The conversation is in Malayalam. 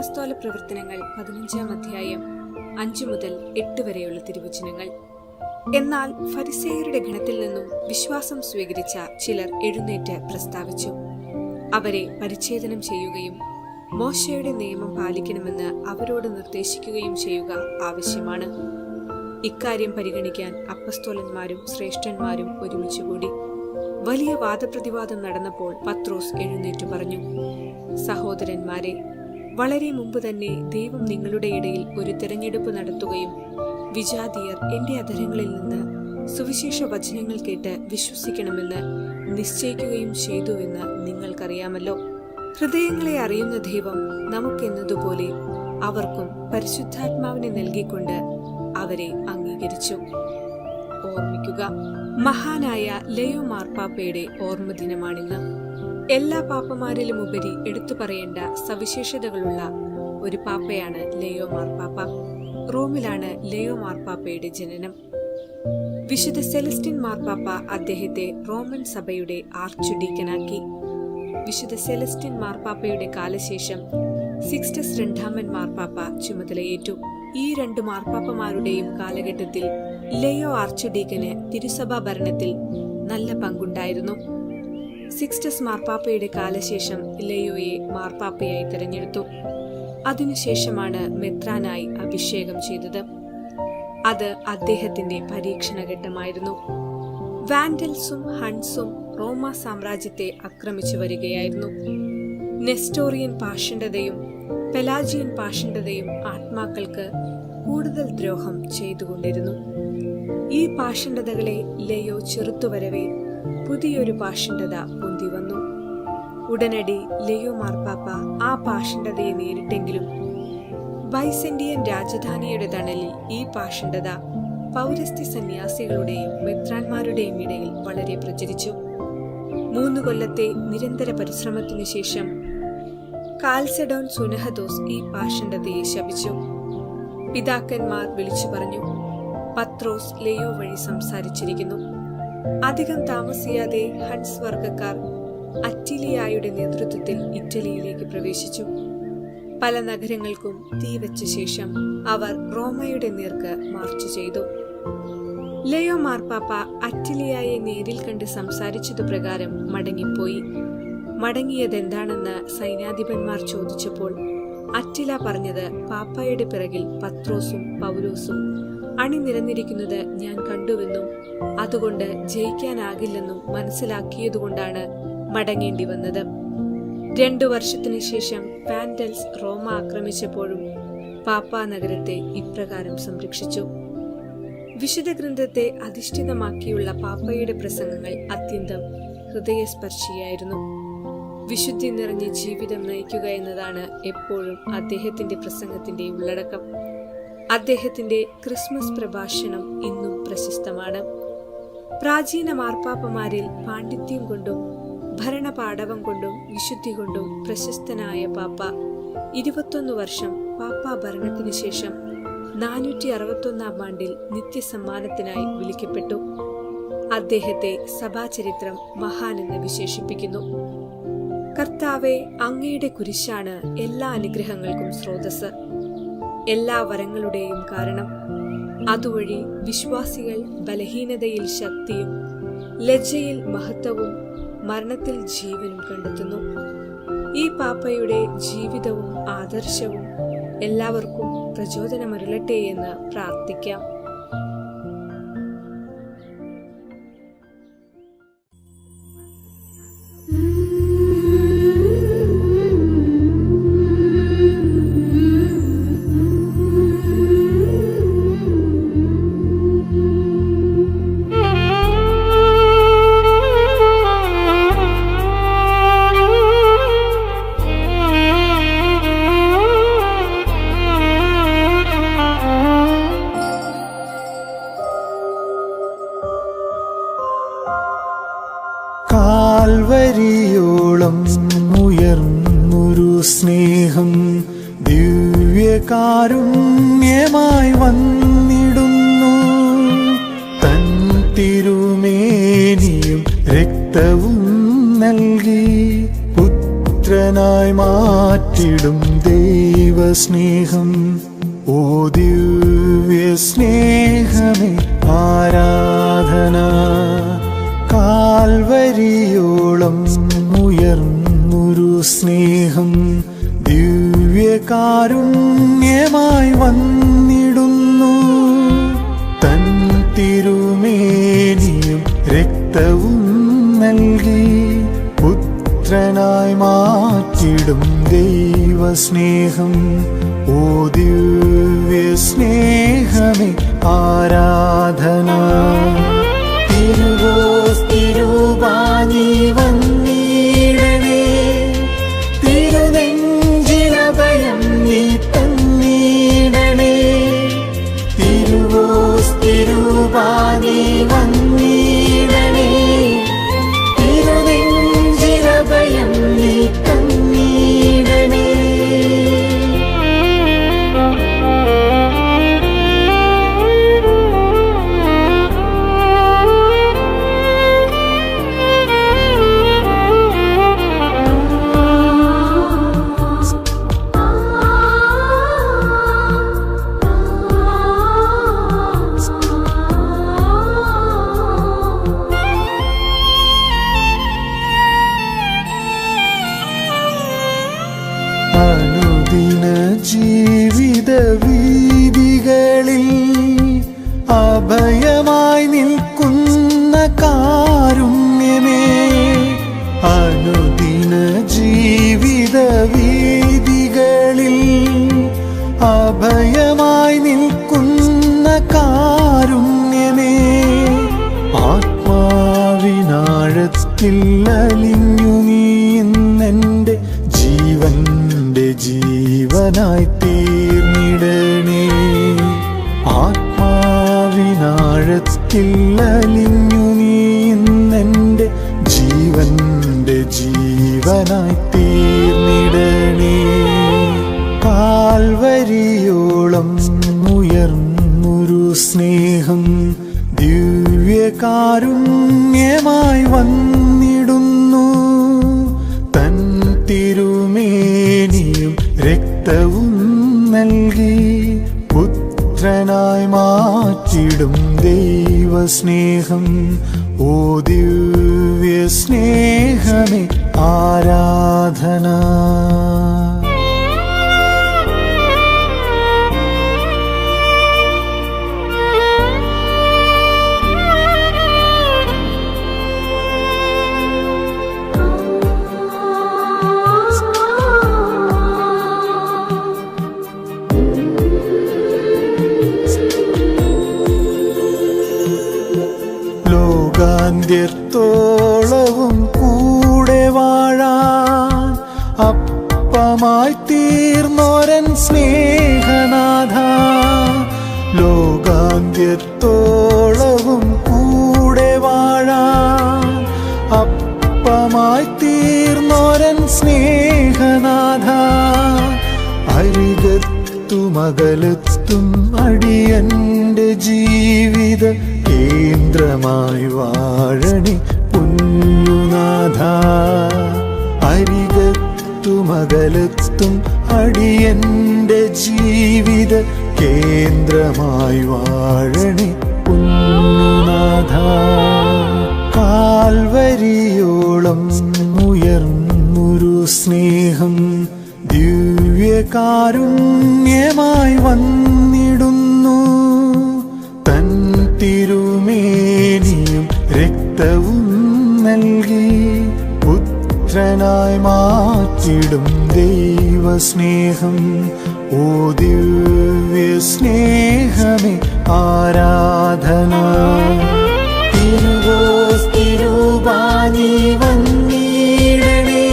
അപ്പസ്തോല പ്രവർത്തനങ്ങൾ പതിനഞ്ചാം അധ്യായം അഞ്ചു മുതൽ എട്ട് വരെയുള്ള തിരുവചനങ്ങൾ. എന്നാൽ ഫരിസേയരുടെ ഗണത്തിൽ നിന്നും വിശ്വാസം സ്വീകരിച്ച ചിലർ എഴുന്നേറ്റ് പ്രസ്താവിച്ചു. അവരെ പരിച്ഛേദനം ചെയ്യുകയും മോശയുടെ നിയമം പാലിക്കണമെന്ന് അവരോട് നിർദ്ദേശിക്കുകയും ചെയ്യുക ആവശ്യമാണ്. ഇക്കാര്യം പരിഗണിക്കാൻ അപ്പസ്തോലന്മാരും ശ്രേഷ്ഠന്മാരും ഒരുമിച്ചുകൂടി. വലിയ വാദപ്രതിവാദം നടന്നപ്പോൾ പത്രോസ് എഴുന്നേറ്റു പറഞ്ഞു സഹോദരന്മാരെ വളരെ മുമ്പ് തന്നെ ദൈവം നിങ്ങളുടെ ഇടയിൽ ഒരു തിരഞ്ഞെടുപ്പ് നടത്തുകയും വിജാതിയർ എന്റെ അധരങ്ങളിൽ നിന്ന് സുവിശേഷ വചനങ്ങൾ കേട്ട് വിശ്വസിക്കണമെന്ന് നിശ്ചയിക്കുകയും ചെയ്തുവെന്ന് നിങ്ങൾക്കറിയാമല്ലോ. ഹൃദയങ്ങളെ അറിയുന്ന ദൈവം നമുക്കെന്നതുപോലെ അവർക്കും പരിശുദ്ധാത്മാവിനെ നൽകിക്കൊണ്ട് അവരെ അംഗീകരിച്ചു. ഓർമ്മിക്കുക മഹാനായ ലയോ മാർപ്പാപ്പയുടെ ഓർമ്മദിനമാണിന്ന്. എല്ലാ പാപ്പമാരിലും ഉപരി എടുത്തു പറയേണ്ട സവിശേഷതകളുള്ള ഒരു പാപ്പയാണ് ലയോ മാർപ്പാപ്പ റോമിലാണ് ലയോ മാർപ്പാപ്പയുടെ ജനനം. വിശുദ്ധ സെലസ്റ്റിൻ മാർപ്പാപ്പ അദ്ദേഹത്തെ റോമൻ സഭയുടെ ആർച്ച് ഡീക്കനാക്കി വിശുദ്ധ സെലസ്റ്റിൻ മാർപ്പാപ്പയുടെ കാലശേഷം സിക്സ്റ്റസ് രണ്ടാമൻ മാർപ്പാപ്പ ചുമതലയേറ്റു. ഈ രണ്ട് മാർപ്പാപ്പമാരുടെയും കാലഘട്ടത്തിൽ ലയോ ആർച്ച് ഡീഗന് തിരുസഭാ ഭരണത്തിൽ നല്ല പങ്കുണ്ടായിരുന്നു. സിക്സ്റ്റസ് മാർപ്പാപ്പയുടെ കാലശേഷം ലെയോയെ മാർപ്പാപ്പയായി തിരഞ്ഞെടുത്തു. അതിനുശേഷമാണ് മെത്രാനായി അഭിഷേകം ചെയ്തത്. അത് അദ്ദേഹത്തിന്റെ പരീക്ഷണഘട്ടമായിരുന്നു. വാൻഡൽസും ഹൺസും റോമ സാമ്രാജ്യത്തെ ആക്രമിച്ചു വരികയായിരുന്നു. നെസ്റ്റോറിയൻ പാഷണ്ഡതയും പെലാജിയൻ പാഷണ്ഡതയും ആത്മാക്കൾക്ക് കൂടുതൽ ദ്രോഹം ചെയ്തുകൊണ്ടിരുന്നു. ഈ പാഷണ്ഡതകളെ ലയോ ചെറുത്തുവരവേ പുതിയൊരു പാഷണ്ഡത പൊന്തി വന്നു ഉടനടി ലയോ മാർപ്പാപ്പ ആ പാഷണ്ഡതയെ നേരിട്ടെങ്കിലും ബൈസെന്റിയൻ രാജധാനിയുടെ തണലിൽ ഈ പാഷണ്ഡത പൗരസ്ത്യ സന്യാസികളുടെയും മെത്രാന്മാരുടെയും ഇടയിൽ വളരെ പ്രചരിച്ചു. മൂന്ന് കൊല്ലത്തെ നിരന്തര പരിശ്രമത്തിനു ശേഷം കാൽസെഡോൺ സുനഹദോസ് ഈ പാഷണ്ഡതയെ ശപിച്ചു. പിതാക്കന്മാർ വിളിച്ചു പറഞ്ഞു പത്രോസ് ലെയോ വഴി സംസാരിച്ചിരിക്കുന്നു. അധികം താമസിയാതെ ഹൺസ് വർഗക്കാർ അറ്റിലിയായുടെ നേതൃത്വത്തിൽ ഇറ്റലിയിലേക്ക് പ്രവേശിച്ചു. പല നഗരങ്ങൾക്കും തീവച്ച ശേഷം അവർ റോമയുടെ നേർക്ക് മാർച്ച് ചെയ്തു. ലയോ മാർപ്പാപ്പ അറ്റിലിയായെ നേരിൽ കണ്ട് സംസാരിച്ചതു പ്രകാരം മടങ്ങിപ്പോയി. മടങ്ങിയതെന്താണെന്ന് സൈന്യാധിപന്മാർ ചോദിച്ചപ്പോൾ അറ്റില പറഞ്ഞത് പാപ്പായുടെ പിറകിൽ പത്രോസും പൗലോസും അണിനിരന്നിരിക്കുന്നത് ഞാൻ കണ്ടുവെന്നും അതുകൊണ്ട് ജയിക്കാനാകില്ലെന്നും മനസ്സിലാക്കിയതുകൊണ്ടാണ് മടങ്ങേണ്ടി വന്നത്. രണ്ടു വർഷത്തിനു ശേഷം പാൻഡൽസ് റോമ ആക്രമിച്ചപ്പോഴും പാപ്പ നഗരത്തെ ഇപ്രകാരം സംരക്ഷിച്ചു. വിശുദ്ധ ഗ്രന്ഥത്തെ അധിഷ്ഠിതമാക്കിയുള്ള പാപ്പയുടെ പ്രസംഗങ്ങൾ അത്യന്തം ഹൃദയസ്പർശിയായിരുന്നു. വിശുദ്ധി നിറഞ്ഞ ജീവിതം നയിക്കുക എന്നതാണ് എപ്പോഴും അദ്ദേഹത്തിന്റെ പ്രസംഗത്തിന്റെ ഉള്ളടക്കം. അദ്ദേഹത്തിന്റെ ക്രിസ്മസ് പ്രഭാഷണം ഇന്നും പ്രശസ്തമാണ്. പ്രാചീന മാർപ്പാപ്പമാരിൽ പാണ്ഡിത്യം കൊണ്ടും ഭരണപാടവം കൊണ്ടും വിശുദ്ധി കൊണ്ടും പ്രശസ്തനായ പാപ്പ. ഇരുപത്തൊന്ന് വർഷം പാപ്പ ഭരണത്തിനു ശേഷം നാനൂറ്റി അറുപത്തൊന്നാം ആണ്ടിൽ നിത്യസമ്മാനത്തിനായി വിളിക്കപ്പെട്ടു. അദ്ദേഹത്തെ സഭാചരിത്രം മഹാനെന്ന് വിശേഷിപ്പിക്കുന്നു. കർത്താവെ അങ്ങയുടെ കുരിശാണ് എല്ലാ അനുഗ്രഹങ്ങൾക്കും സ്രോതസ് എല്ലാ വരങ്ങളുടെയും കാരണം. അതുവഴി വിശ്വാസികൾ ബലഹീനതയിൽ ശക്തിയും ലജ്ജയിൽ മഹത്വവും മരണത്തിൽ ജീവനും കണ്ടെത്തുന്നു. ഈ പാപ്പയുടെ ജീവിതവും ആദർശവും എല്ലാവർക്കും പ്രചോദനമരുളട്ടെ എന്ന് പ്രാർത്ഥിക്കാം. കാൽവരിയോളം ഉയർന്നൊരു സ്നേഹം ദിവ്യകാരുണ്യമായി വന്നിടുന്നു. തൻ തിരുമേനിയും രക്തവും നൽകി പുത്രനായി മാറ്റിടും ദൈവ ദൈവസ്നേഹം. ഓ ദിവ്യ സ്നേഹമേ ആരാധന. കാൽവരിയോളം ഉയർന്നൊരു സ്നേഹം ദിവ്യകാരുണ്യമായി വന്നിടുന്നു. തൻ തിരുമേനിയും രക്തവും നൽകി പുത്രനായി മാറ്റിടും ദൈവസ്നേഹം. ഓ ദിവ്യ സ്നേഹമേ ആരാധന വീതികളിൽ അഭയമായി നിൽക്കുന്ന കാരുണ്യമേ അനുദിന ജീവിത വീതികളിൽ അഭയമായി ആത്മാവിനാഴത്തിൽ നീന്നെന്റെ ജീവന്റെ ജീവനായി തീർന്നിടണേ. കാൽവരിയോളം ഉയർന്നൊരു സ്നേഹം ദിവ്യകാരുണ്യമായി വന്നിടുന്നു. തൻ തിരുമേനിയും രക്തവും നൽകി പുത്രനായി മാറ്റിടും. ദൈവസ്നേഹം ഓ ദിവ്യ സ്നേഹമേ ലോകാന്ത്യത്തോളവും കൂടെ വാഴാൻ അപ്പമായി തീർന്നോരൻ സ്നേഹനാഥ. ലോകാന്ത്യത്തോളവും കൂടെ വാഴാൻ അപ്പമായി തീർന്നോരൻ സ്നേഹനാഥ. അരികത്തുമകലത്തും അടിയന്റെ ജീവിത കേന്ദ്രമായി വാഴണി പുന്നുനാഥ. അരികത്തുമകലത്തും അടിയന്റെ ജീവിത കേന്ദ്രമായി വാഴണി പുന്നുനാഥ. കാൽവരിയോളം ഉയർന്നൊരു സ്നേഹം ദിവ്യകാരുണ്യമായി ഇടും ദൈവസ്നേഹം. ഓ ദിവ്യ സ്നേഹമേ ആരാധന. തിരുവോ തിരുവാനീ വന്നീടണേ.